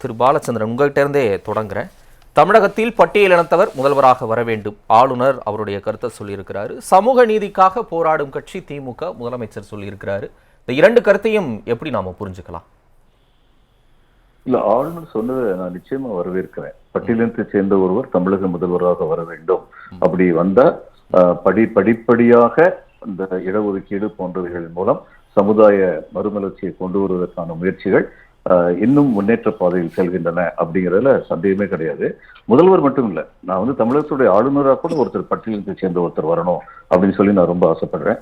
திரு பாலச்சந்திரன் உங்கள்கிட்ட இருந்தே தொடங்குறேன். தமிழகத்தில் பட்டியலினத்தவர் முதல்வராக வர வேண்டும். ஆளுநர் அவருடைய கருத்தை சொல்லியிருக்கிறாரு. சமூக நீதிக்காக போராடும் கட்சி திமுக முதலமைச்சர் சொல்லியிருக்கிறாரு. இந்த இரண்டு கருத்தையும் எப்படி நாம புரிஞ்சுக்கலாம்? இல்ல ஆளுநர் சொன்னதை நான் நிச்சயமா வரவேற்கிறேன். பட்டியலினத்தை சேர்ந்த ஒருவர் தமிழக முதல்வராக வர வேண்டும். அப்படி வந்தா ஆஹ், படி படிப்படியாக இந்த இடஒதுக்கீடு போன்றவைகளின் மூலம் சமுதாய மறுமலர்ச்சியை கொண்டு வருவதற்கான முயற்சிகள் இன்னும் முன்னேற்ற பாதையில் செல்கின்றன அப்படிங்கிறதுல சந்தேகமே கிடையாது. முதல்வர் மட்டும் இல்லை நான் வந்து தமிழகத்துடைய ஆளுநராக கூட ஒருத்தர் பட்டியலுக்கு சேர்ந்த ஒருத்தர் வரணும் அப்படின்னு சொல்லி நான் ரொம்ப ஆசைப்படுறேன்.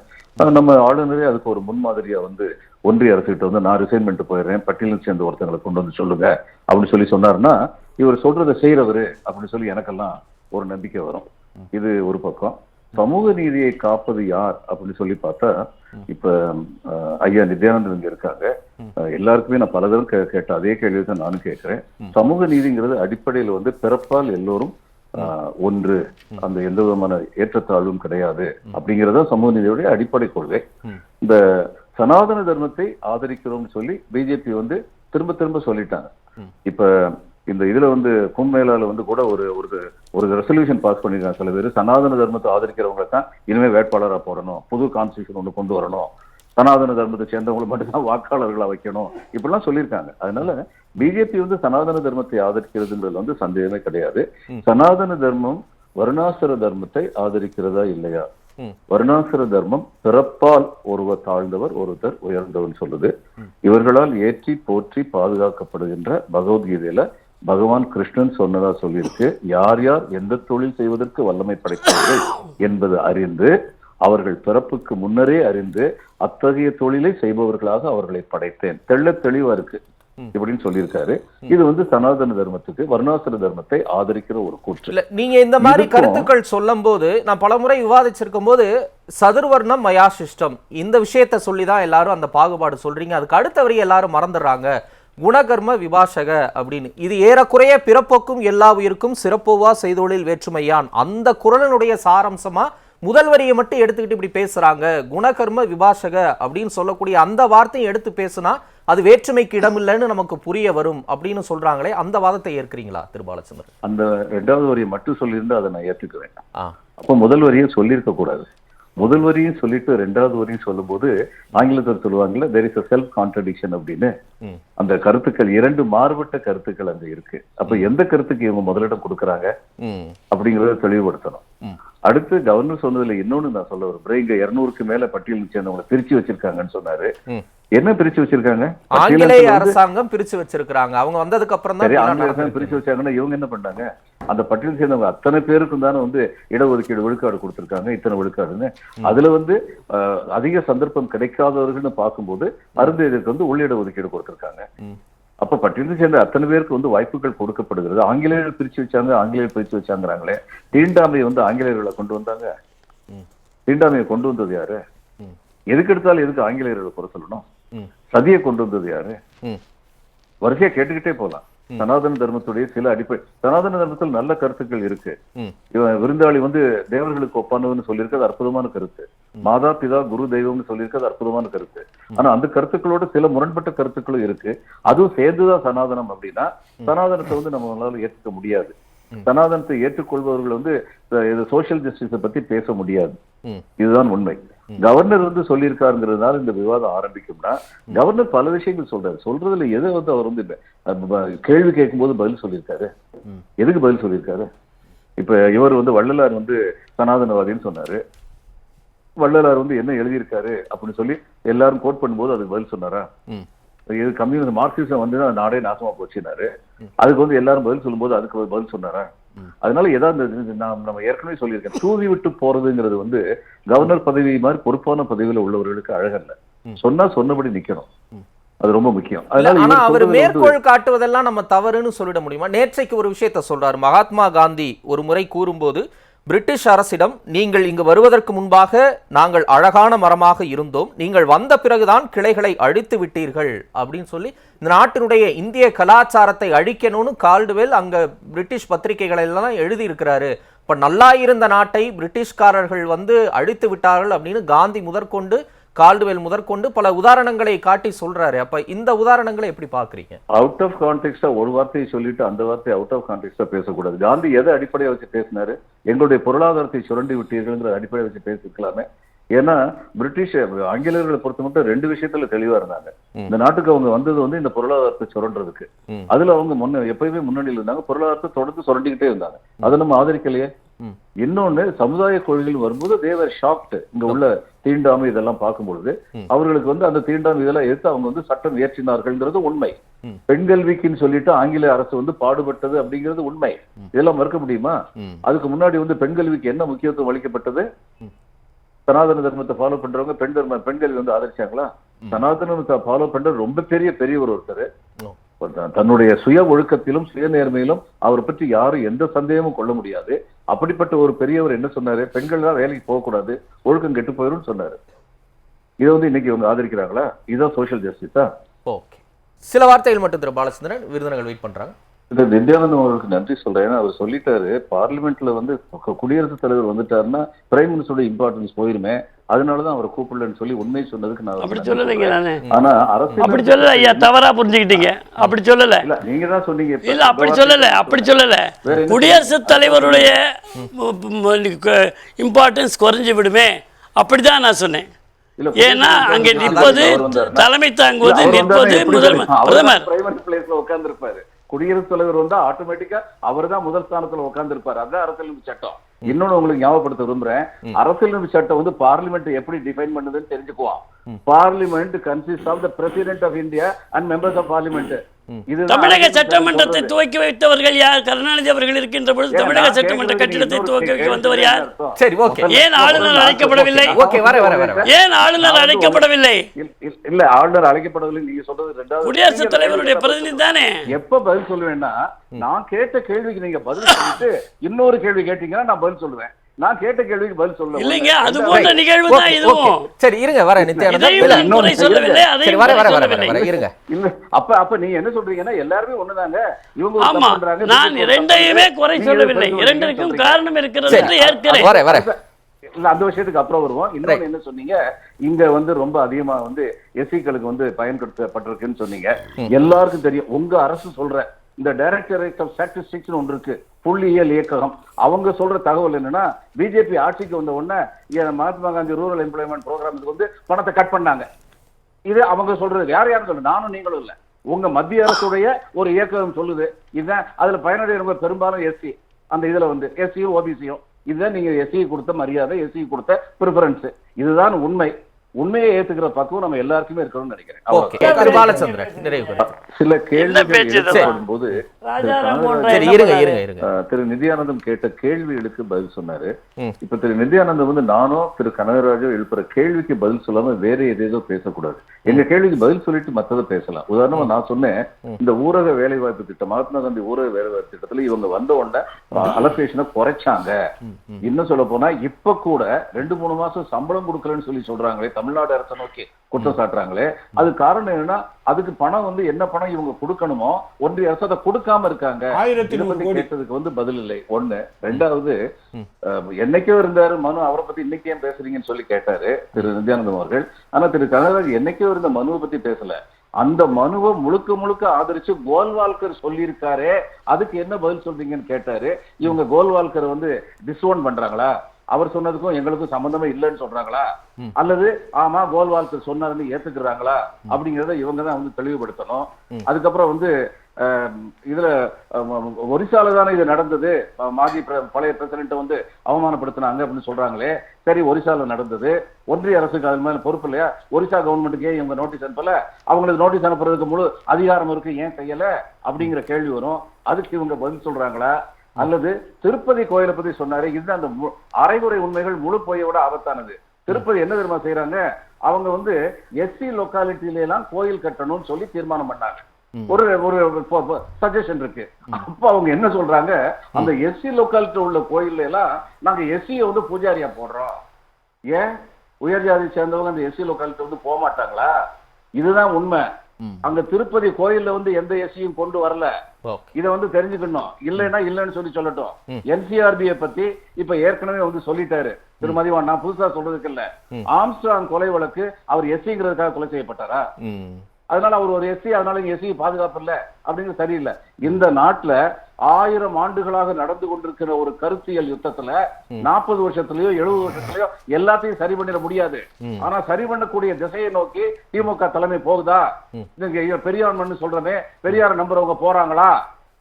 நம்ம ஆளுநரே அதுக்கு ஒரு முன்மாதிரியா வந்து ஒன்றிய அரசுகிட்ட வந்து நான் ரிசைன்மெண்ட் போயிடுறேன் பட்டியலுக்கு சேர்ந்த ஒருத்தங்களை கொண்டு வந்து சொல்லுங்க அப்படின்னு சொல்லி சொன்னாருன்னா இவர் சொல்றதை செய்யறவரு அப்படின்னு சொல்லி எனக்கெல்லாம் ஒரு நம்பிக்கை வரும். இது ஒரு பக்கம். சமூக நீதியை காப்பது யார் அப்படின்னு சொல்லி பார்த்தா இப்ப ஐயா நித்யானந்தன் இங்க இருக்காங்க. எல்லாருக்குமே நான் பல தடவை கேட்ட அதே கேள்வி தான் நானும் கேட்கிறேன். சமூக நீதிங்கிறது அடிப்படையில் வந்து பிறப்பால் எல்லோரும் ஒன்று. அந்த எந்த விதமான ஏற்றத்தாழ்வும் கிடையாது. அப்படிங்கறத சமூக நீதியுடைய அடிப்படை கொள்கை. இந்த சனாதன தர்மத்தை ஆதரிக்கிறோம்னு சொல்லி பிஜேபி வந்து திரும்ப திரும்ப சொல்லிட்டாங்க. இப்ப இந்த இதுல வந்து கும்பமேளால வந்து கூட ஒரு ஒரு ஒரு ரெசல்யூஷன் பாஸ் பண்ணிருக்காங்க. சில பேர் சனாதன தர்மத்தை ஆதரிக்கிறவங்களை தான் இனிமே வேட்பாளரா போடணும். புது கான்ஸ்டியூஷன் ஒண்ணு கொண்டு வரணும். சனாதன தர்மத்தை சேர்ந்தவங்களை மட்டும்தான் வாக்காளர்களா வைக்கணும். இப்படிலாம் சொல்லியிருக்காங்க. அதனால பிஜேபி வந்து சனாதன தர்மத்தை ஆதரிக்கிறதுங்கிறது வந்து சந்தேகமே கிடையாது. சனாதன தர்மம் வருணாசுர தர்மத்தை ஆதரிக்கிறதா இல்லையா. வருணாசுர தர்மம் பிறப்பால் ஒருவர் தாழ்ந்தவர் ஒருத்தர் உயர்ந்தவர் சொல்லுது. இவர்களால் ஏற்றி போற்றி பாதுகாக்கப்படுகின்ற பகவத்கீதையில பகவான் கிருஷ்ணன் சொன்னதா சொல்லியிருக்கு. யார் யார் எந்த தொழில் செய்வதற்கு வல்லமை படைத்தார்கள் என்பது அறிந்து அவர்கள் பிறப்புக்கு முன்னரே அறிந்து அத்தகைய தொழிலை செய்பவர்களாக அவர்களை படைத்தேன். தெள்ளத் தெளிவா இருக்கு. இப்படின்னு சொல்லியிருக்காரு. இது வந்து சனாதன தர்மத்துக்கு வர்ணாசிர தர்மத்தை ஆதரிக்கிற ஒரு கூற்று. இல்ல நீங்க இந்த மாதிரி கருத்துக்கள் சொல்லும் போது நான் பலமுறை விவாதிச்சிருக்கும் போது சதுர்வர்ணம் மயா சிஷ்டம் இந்த விஷயத்த சொல்லி தான் எல்லாரும் அந்த பாகுபாடு சொல்றீங்க. அதுக்கு அடுத்த வரி எல்லாரும் மறந்துடுறாங்க. குணகர்ம விபாஷக அப்படின்னு. இது ஏறக்குறைய பிறப்போக்கும் எல்லா உயிருக்கும் சிறப்புவா செய்தொழில் வேற்றுமையான். அந்த குரலினுடைய சாரம்சமா முதல் வரியை மட்டும் எடுத்துக்கிட்டு இப்படி பேசுறாங்க. குணகர்ம விபாஷக அப்படின்னு சொல்லக்கூடிய அந்த வார்த்தையை எடுத்து பேசுனா அது வேற்றுமைக்கு இடமில்லைன்னு நமக்கு புரிய வரும் அப்படின்னு சொல்றாங்களே அந்த வாதத்தை ஏற்கிறீங்களா திருபாலச்சந்திரன் அந்த ரெண்டாவது வரியை மட்டும் சொல்லியிருந்தா அதை நான் ஏற்றுக்குவேன் அப்போ முதல் வரியை சொல்லியிருக்க கூடாது. முதல் வரியும் சொல்லிட்டு ரெண்டாவது வரியும் சொல்லும்போது ஆங்கிலத்தில் சொல்லுவாங்கல்ல there is a self contradiction அப்படின்னு அந்த கருத்துக்கள் இரண்டு மாறுபட்ட கருத்துக்கள் அங்க இருக்கு. அப்ப எந்த கருத்துக்கு இவங்க முதலிடம் கொடுக்கறாங்க? அப்படிங்கறத தெளிவுபடுத்தணும். அடுத்து கவர்னர் சொன்னதுல இன்னொன்னு நான் சொல்ல விரும்புறேன். இங்க இருநூறுக்கு மேல பட்டியல் சேர்ந்தவங்களை பிரிச்சு வச்சிருக்காங்கன்னு சொன்னாரு. என்ன பிரிச்சு வச்சிருக்காங்க? ஆங்கிலேய அரசாங்கம் பிரிச்சு வச்சிருக்காங்க அவங்க வந்ததுக்கு அப்புறம் தான். பிரிச்சு வச்சாங்கன்னா இவங்க என்ன பண்ணாங்க அந்த பட்டியல் சேர்ந்தவங்க அத்தனை பேருக்கும் தானே வந்து இடஒதுக்கீடு விழுக்காடு கொடுத்திருக்காங்க இத்தனை விழுக்காடுன்னு அதுல வந்து அதிக சந்தர்ப்பம் கிடைக்காதவர்கள்னு பார்க்கும்போது அருந்ததிற்கு வந்து உள் இடஒதுக்கீடு கொடுத்திருக்காங்க. அப்ப பட்டியலில் சேர்ந்த அத்தனை பேருக்கு வந்து வாய்ப்புகள் கொடுக்கப்படுகிறது ஆங்கிலேயர்கள் பிரிச்சு வச்சாங்க ஆங்கிலேயர் பிரிச்சு வச்சாங்கிறாங்களே தீண்டாமையை வந்து ஆங்கிலேயர்களை கொண்டு வந்தாங்க. தீண்டாமையை கொண்டு வந்தது யாரு. எதுக்கு எடுத்தாலும் எதுக்கு ஆங்கிலேயர்களை குறை சொல்லணும். சதியை கொண்டு வந்தது யாரு. வரிசையா கேட்டுக்கிட்டே போலாம் சனாதன தர்மத்துடைய சில அடிப்படை சனாதன தர்மத்தில் நல்ல கருத்துக்கள் இருக்கு. இவன் விருந்தாளி வந்து தேவர்களுக்கு ஒப்பானவன்னு சொல்லியிருக்கிறது அற்புதமான கருத்து. மாதா பிதா குரு தெய்வம்னு சொல்லியிருக்கிறது அற்புதமான கருத்து. ஆனா அந்த கருத்துக்களோட சில முரண்பட்ட கருத்துக்களும் இருக்கு. அதுவும் சேர்ந்துதான் சனாதனம் அப்படின்னா சனாதனத்தை வந்து நம்மளால ஏற்றுக்க முடியாது. சனாதனத்தை ஏற்றுக்கொள்பவர்கள் வந்து இது சோஷியல் ஜஸ்டிஸை பத்தி பேச முடியாது. இதுதான் உண்மை. கவர்னர் வந்து சொல்லியிருக்காருங்கிறதுனால இந்த விவாதம் ஆரம்பிக்கும்னா கவர்னர் பல விஷயங்கள் சொல்றாரு. சொல்றதுல எதை வந்து அவர் வந்து கேள்வி கேட்கும்போது பதில் சொல்லியிருக்காரு. எதுக்கு பதில் சொல்லியிருக்காரு? இப்ப இவர் வந்து வள்ளலார் வந்து சனாதனவாதின்னு சொன்னாரு. வள்ளலார் வந்து என்ன எழுதியிருக்காரு அப்படின்னு சொல்லி எல்லாரும் கோட் பண்ணும்போது அதுக்கு பதில் சொன்னாரா. இது கம்யூனிஸ்ட் மார்க்சிசம் வந்து நாடே நாசமா போச்சுனாரு அதுக்கு வந்து எல்லாரும் பதில் சொல்லும்போது அதுக்கு பதில் சொன்னாரா. அதனால ஏதாவது நாம் நம்ம ஏற்கனவே சொல்லியிருக்கேன். தூவி விட்டு போறதுங்கிறது வந்து கவர்னர் பதவி மாதிரி பொறுப்பான பதவியில உள்ளவர்களுக்கு அழகல்ல. சொன்னா சொன்னபடி நிக்கணும். அது ரொம்ப முக்கியம். ஆனா அவர் மேற்கோள் காட்டுவதெல்லாம் நம்ம தவறுன்னு சொல்லிட முடியுமா? நேற்றைக்கு ஒரு விஷயத்த சொல்றாரு. மகாத்மா காந்தி ஒரு முறை கூறும்போது பிரிட்டிஷ் அரசிடம் நீங்கள் இங்கு வருவதற்கு முன்பாக நாங்கள் அழகான மரமாக இருந்தோம். நீங்கள் வந்த பிறகுதான் கிளைகளை அழித்து விட்டீர்கள். அப்படின்னு சொல்லி இந்த நாட்டினுடைய இந்திய கலாச்சாரத்தை அழிக்கணும்னு கால்டுவெல் அங்க பிரிட்டிஷ் பத்திரிகைகளெல்லாம் எழுதியிருக்கிறாரு. எழுதி இப்ப நல்லா இருந்த நாட்டை பிரிட்டிஷ்காரர்கள் வந்து அழித்து விட்டார்கள் அப்படின்னு காந்தி முதற்கொண்டு கால்டுவெல் முதற்கொண்டு பல உதாரணங்களை காட்டி சொல்றாரு. அப்ப இந்த உதாரணங்களை எப்படி பாக்குறீங்க அவுட் ஆஃப் கான்டெக்ட்டா ஒரு வார்த்தையை சொல்லிட்டு அந்த வார்த்தையை அவுட் ஆஃப் கான்டெக்ட்டா பேசக்கூடாது. காந்தி எதை அடிப்படையை வச்சு பேசினாரு? எங்களுடைய பொருளாதாரத்தை சுரண்டி விட்டீர்கள்ங்கிற அடிப்படையை வச்சு பேசிக்கலாமே. ஏன்னா பிரிட்டிஷ் ஆங்கிலேயர்களை பொறுத்த மட்டும் ரெண்டு விஷயத்துல தெளிவா இருந்தாங்க. இந்த நாட்டுக்கு அவங்க வந்தது வந்து இந்த பொருளாதாரத்தை சுரண்டுறதுக்கு. அதுல அவங்க முன்ன எப்பயுமே முன்னணியில் இருந்தாங்க. பொருளாதாரத்தை தொடர்ந்து சுரண்டிக்கிட்டே இருந்தாங்க. அதை நம்ம ஆதரிக்கலையே. இன்னொன்னு சமுதாய கொள்கைகள் வரும்போது தேவர் ஷாக்ட் இங்க உள்ள தீண்டாமை இதெல்லாம் பார்க்கும்பொழுது. அவர்களுக்கு வந்து அந்த தீண்டாமை இதெல்லாம் எடுத்து அவங்க வந்து சட்டம் இயற்றினார்கள்ங்கிறது உண்மை. பெண் கல்விக்குன்னு சொல்லிட்டு ஆங்கில அரசு வந்து பாடுபட்டது அப்படிங்கிறது உண்மை. இதெல்லாம் மறுக்க முடியுமா. அதுக்கு முன்னாடி வந்து பெண் கல்விக்கு என்ன முக்கியத்துவம் அளிக்கப்பட்டது. சனாதன தர்மத்தை ஃபாலோ பண்றவங்க பெண் தர்ம பெண் கல்வி வந்து ஆதரிச்சாங்களா ம். சனாதனத்தை ஃபாலோ பண்ற ரொம்ப பெரிய பெரியவர் ஒருத்தர் தன்னுடைய சுய ஒழுக்கத்திலும் சுய நேர்மையிலும் அவரை பற்றி யாரும் எந்த சந்தேகமும் கொள்ள முடியாது. அப்படிப்பட்ட ஒரு பெரியவர் என்ன சொன்னாரு? பெண்கள் தான் வேலைக்கு போகக்கூடாது ஒழுக்கம் கெட்டு போயிரும் சொன்னாரு. இதை வந்து இன்னைக்கு இவங்க ஆதரிக்கிறாங்களா? இதுதான் சோஷியல் ஜஸ்டிஸா ஓகே. சில வார்த்தைகள் மட்டும் திரு பாலச்சந்திரன். விருந்தினர்கள் வெயிட் பண்றாங்க. இந்த நித்யானந்தம் அவர்களுக்கு நன்றி சொல்றேன். அவர் சொல்லிட்டாரு பார்லிமெண்ட்ல வந்து குடியரசுத் தலைவர் வந்துட்டாருன்னா பிரைம் மினிஸ்டரோட இம்பார்ட்டன்ஸ் போயிருமே. அதனாலதான் அவரை கூப்பிடலன்னு சொல்லி உண்மை சொன்னதுக்கு நான் அப்படி சொல்லலைங்க. நானு. ஆனா அரசியல் அப்படி சொல்லல ஐயா தவறா புரிஞ்சுக்கிட்டீங்க. அப்படி சொல்லல. நீங்க தான் சொன்னீங்க. இல்ல அப்படி சொல்லல அப்படி சொல்லல. குடியரசுத் தலைவருடைய இம்பார்ட்டன்ஸ் குறைஞ்சு விடுமே. அப்படிதான் நான் சொன்னேன். ஏன்னா அங்கே நிற்பது தலைமை தாங்குவது நிற்பது முதல் பிரதமர். ல உட்கார்ந்திருப்பாரு. குடியரசுத் தலைவர் வந்தா ஆட்டோமேட்டிக்கா அவர் தான் முதல் ஸ்தானத்துல உட்கார்ந்திருப்பாரு. அதான் அரசியலமைப்பு சட்டம். இன்னொன்னு உங்களுக்கு ஞாபகப்படுத்த விரும்புறேன். அரசியலமைப்பு சட்டம் வந்து பார்லிமெண்ட் எப்படி டிஃபைன் பண்ணுதுன்னு தெரிஞ்சுக்குவோம். Parliament consist of the president of India and members of parliament தமிழக சட்டமன்றத்தை. துவக்கி வைத்தவர்கள் யார் கருணாநிதி அவர்கள் இருக்கின்ற பொழுது தமிழக சட்டமன்ற கட்டிடத்தை துவக்கி வைக்க வந்தவர் யார். சரி, okay. ஏன் ஆளுநர் அழைக்கப்படவில்லை? Okay, வர, வர, வர. ஏன் ஆளுநர் அழைக்கப்படவில்லை இல்ல, ஆளுநர் அழைக்கப்படவில்லை நீங்க சொல்றது ரெண்டாவது குடியரசுத் தலைவருடைய பிரதிநிதி தானே எப்ப பதில் சொல்லுவேன்னா நான் கேட்ட கேள்விக்கு நீங்க பதில் சொல்லிட்டு இன்னொரு கேள்வி கேட்டீங்கன்னா நான் பதில் சொல்லுவேன் நான் கேட்ட கேள்விக்கு பதில் சொல்ல இல்லைங்க அது போன்ற நிகழ்வு தான் இதுவும். சரி இருங்க வர நித்யானந்தா. இதையும் இல்ல, நான் குறை சொல்லவில்லை சரி வர வர வர வர இருங்க. இல்ல அப்ப அப்ப நீங்க என்ன சொல்றீங்கன்னா எல்லாருமே ஒண்ணுதாங்க. இவங்க ஆமா நான் இரண்டையுமே குறை சொல்லவில்லை. இரண்டிற்கும். காரணம் இருக்கிறது என்று ஏற்கிறேன் வர வர இல்ல அந்த விஷயத்துக்கு அப்புறம் வருவோம். இன்னொன்னு என்ன சொன்னீங்க? இங்க வந்து ரொம்ப அதிகமா வந்து எஸ்சிக்களுக்கு வந்து பயன்படுத்தப்பட்டிருக்குன்னு சொன்னீங்க. எல்லாருக்கும் தெரியும். உங்க அரசு சொல்ற இந்த டைரக்டரேட் ஆஃப் ஸ்டாட்டிஸ்டிக்ஸ் ஒன்று இருக்கு. புள்ளியியல் இயக்ககம். அவங்க சொல்ற தகவல் என்னன்னா பிஜேபி ஆட்சிக்கு வந்த உடனே மகாத்மா காந்தி ரூரல் எம்ப்ளாய்மெண்ட் ப்ரோக்ராமுக்கு வந்து பணத்தை கட் பண்ணாங்க. இது அவங்க சொல்றது. யார் யாரும் சொல்லு நானும் நீங்களும் இல்லை. உங்க மத்திய அரசுடைய ஒரு இயக்கம் சொல்லுது. இதுதான். அதுல பயனடைகிறவங்க பெரும்பாலும் எஸ்சி அந்த இதுல வந்து எஸ்சியும் ஓபிசியும் இதுதான் நீங்க எஸ்சி கொடுத்த மரியாதை எஸ்சி கொடுத்த ப்ரிஃபரன்ஸ் இதுதான் உண்மை. உண்மையை ஏத்துக்கிற பக்குவம் நம்ம எல்லாருக்குமே இருக்கணும்னு நினைக்கிறேன். பாலச்சந்திரன் நிறைவு. சில கேள்விகள்? எழுப்பப்படும் போது திரு நித்யானந்தம் கேட்ட கேள்விகளுக்கு பதில் சொன்னாரு. இப்ப திரு நித்யானந்தம் வந்து நானோ திரு கனகராஜோ எழுப்புற கேள்விக்கு பதில் சொல்லாம வேற எதேதோ பேசக்கூடாது. எங்க கேள்விக்கு பதில் சொல்லிட்டு மத்ததை பேசலாம். உதாரணமா நான் சொன்னேன் இந்த ஊரக வேலை வாய்ப்பு திட்டம் மகாத்மா காந்தி ஊரக வேலை வாய்ப்பு திட்டத்துல இவங்க வந்த உடனே அலோகேஷனை குறைச்சாங்க. இன்னும் சொல்ல போனா இப்ப கூட ரெண்டு மூணு மாசம் சம்பளம் கொடுக்கலன்னு சொல்லி சொல்றாங்களே தமிழ்நாடு அரசை நோக்கி குற்றம் சாட்டுறாங்களே. அது காரணம் என்னன்னா அதுக்கு பணம் வந்து என்ன பணம் இவங்க கொடுக்கணுமோ ஒன்றிய அரசு அதை கொடுக்காம இருக்காங்க. ஆயிரத்தி கேட்டதுக்கு வந்து பதில் இல்லை. ஒண்ணு. ரெண்டாவது என்னைக்கோ இருந்தாரு மனு அவரை பத்தி இன்னைக்கு ஏன் பேசுறீங்கன்னு சொல்லி கேட்டாரு திரு நித்யானந்தம் அவர்கள். ஆனா திரு கனகராஜ் என்னைக்கோ இருந்த மனுவை பத்தி பேசல. அந்த மனுவை முழுக்க முழுக்க ஆதரிச்சு கோல்வால்கர் சொல்லியிருக்காரே. அதுக்கு என்ன பதில் சொல்றீங்கன்னு கேட்டாரு. இவங்க கோல்வால்கர் வந்து டிஸ்ஓன் பண்றாங்களா? அவர் சொன்னதுக்கும் எங்களுக்கும் சம்பந்தமே இல்லைன்னு சொல்றாங்களா? அல்லது ஆமா கோல்வால்கர் சொன்னாருன்னு ஏத்துக்கிறாங்களா? அப்படிங்கறத இவங்க தான் வந்து தெளிவுபடுத்தணும். அதுக்கப்புறம் வந்து இதுல ஒரிசால தானே இது நடந்தது? மாஜி பழைய பிரசிடென்ட் வந்து அவமானப்படுத்தினாங்க அப்படின்னு சொல்றாங்களே. சரி ஒரிசால நடந்தது. ஒன்றிய அரசுக்கு அது மேல பொறுப்பு இல்லையா? ஒரிசா கவர்மெண்ட்டுக்கு இவங்க நோட்டீஸ் அனுப்பல. அவங்களுக்கு நோட்டீஸ் அனுப்புறதுக்கு முழு அதிகாரம் இருக்கு ஏன் செய்யல? அப்படிங்கிற கேள்வி வரும். அதுக்கு இவங்க பதில் சொல்றாங்களா? அல்லது திருப்பதி கோயிலை பத்தி சொன்னாரு. இதுதான் அந்த அரைகுறை உண்மைகள் முழு பொய்யை விட ஆபத்தானது. திருப்பதி என்ன தெரியுமா செய்யறாங்க அவங்க வந்து எஸ்சி லொக்காலிட்டில எல்லாம் கோயில் கட்டணும்னு சொல்லி தீர்மானம் பண்ணாங்க. ஒரு ஒரு சஜஷன் இருக்கு. அப்ப அவங்க என்ன சொல்றாங்க? அந்த எஸ்சி லொக்காலிட்டி உள்ள கோயில்ல எல்லாம் நாங்க எஸ்சியை வந்து பூஜாரியா போடுறோம். ஏன்? உயர் ஜாதி சேர்ந்தவங்க அந்த எஸ்சி லொக்காலிட்டி வந்து போக மாட்டாங்களா? இதுதான் உண்மை. அங்க திருப்பதி கோயில்ல வந்து எந்த எஸ்சியும் கொண்டு வரல. இத வந்து தெரிஞ்சுக்கணும். இல்லைன்னா இல்லைன்னு சொல்லி சொல்லட்டும். என்சிஆர்பியை பத்தி இப்ப ஏற்கனவே வந்து சொல்லிட்டாரு. திரு மதிவான் நான் புதுசா சொல்றதுக்கு இல்ல. ம். ஆம்ஸ்ட்ராங் கொலை வழக்கு அவர் எஸ்சிங்கிறதுக்காக கொலை செய்யப்பட்டாரா? அதனால அவர் ஒரு எஸ்சி அதனால இங்க எஸ்சி பாதுகாப்பு இல்ல அப்படிங்கிறது சரியில்லை. இந்த நாட்டுல ஆயிரம் ஆண்டுகளாக நடந்து கொண்டிருக்கிற ஒரு கருத்தியல் யுத்தத்துல நாற்பது வருஷத்துலயோ எழுபது வருஷத்துலயோ எல்லாத்தையும் சரி பண்ணிட முடியாது. ஆனா சரி பண்ணக்கூடிய திசையை நோக்கி திமுக தலைமை போகுதா? மண்ணு சொல்றமே பெரியார நம்புறவங்க போறாங்களா?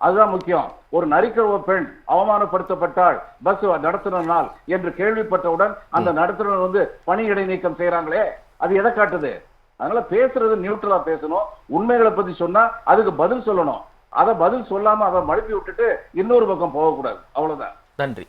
அதுதான் முக்கியம். ஒரு நரிக்கழுவ பெண் அவமானப்படுத்தப்பட்டால் பஸ் நடத்துனர் என்று கேள்விப்பட்டவுடன் அந்த நடத்துனர் வந்து பணியிடை நீக்கம் செய்யறாங்களே அது எதை காட்டுது? அதனால பேசுறது நியூட்ரலா பேசணும். உண்மைகளை பத்தி சொன்னா அதுக்கு பதில் சொல்லணும். அதை பதில் சொல்லாம அதை மழுப்பி விட்டுட்டு இன்னொரு பக்கம் போகக்கூடாது. அவ்வளவுதான். நன்றி.